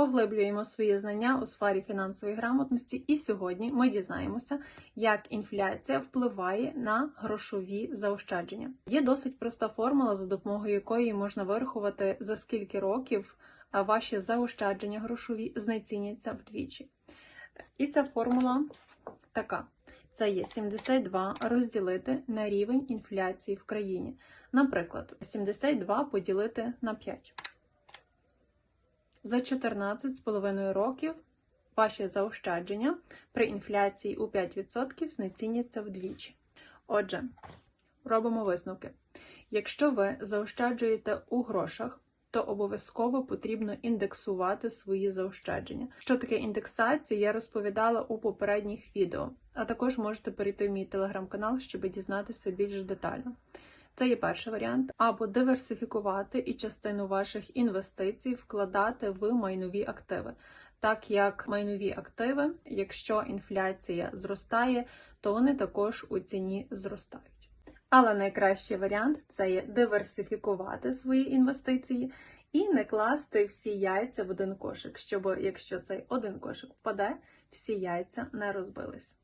Поглиблюємо свої знання у сфері фінансової грамотності, і сьогодні ми дізнаємося, як інфляція впливає на грошові заощадження. Є досить проста формула, за допомогою якої можна вирахувати за скільки років ваші заощадження грошові знеціняться вдвічі. І ця формула така: це є 72 розділити на рівень інфляції в країні. Наприклад, 72 поділити на 5. За 14,5 років ваші заощадження при інфляції у 5% знеціняться вдвічі. Отже, робимо висновки. Якщо ви заощаджуєте у грошах, то обов'язково потрібно індексувати свої заощадження. Що таке індексація, я розповідала у попередніх відео, а також можете перейти в мій телеграм-канал, щоб дізнатися більш детально. Це є перший варіант, або диверсифікувати і частину ваших інвестицій вкладати в майнові активи. Так як майнові активи, якщо інфляція зростає, то вони також у ціні зростають. Але найкращий варіант це є диверсифікувати свої інвестиції і не класти всі яйця в один кошик, щоб якщо цей один кошик впаде, всі яйця не розбились.